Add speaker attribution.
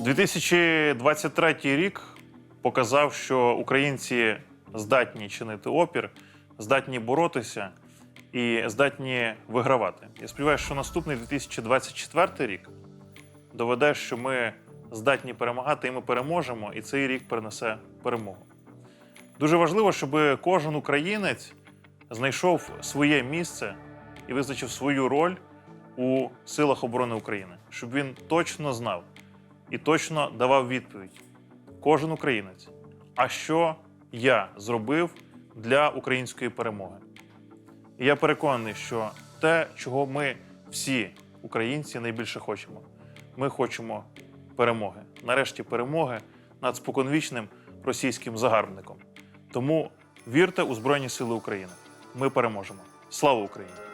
Speaker 1: 2023 рік показав, що українці здатні чинити опір, здатні боротися і здатні вигравати. Я сподіваюся, що наступний 2024 рік доведе, що ми здатні перемагати, і ми переможемо, і цей рік принесе перемогу. Дуже важливо, щоб кожен українець знайшов своє місце і визначив свою роль у силах оборони України, щоб він точно знав і точно давав відповідь. Кожен українець. А що я зробив для української перемоги? І я переконаний, що те, чого ми всі українці найбільше хочемо, ми хочемо перемоги. Нарешті перемоги над споконвічним російським загарбником. Тому вірте у Збройні Сили України. Ми переможемо. Слава Україні!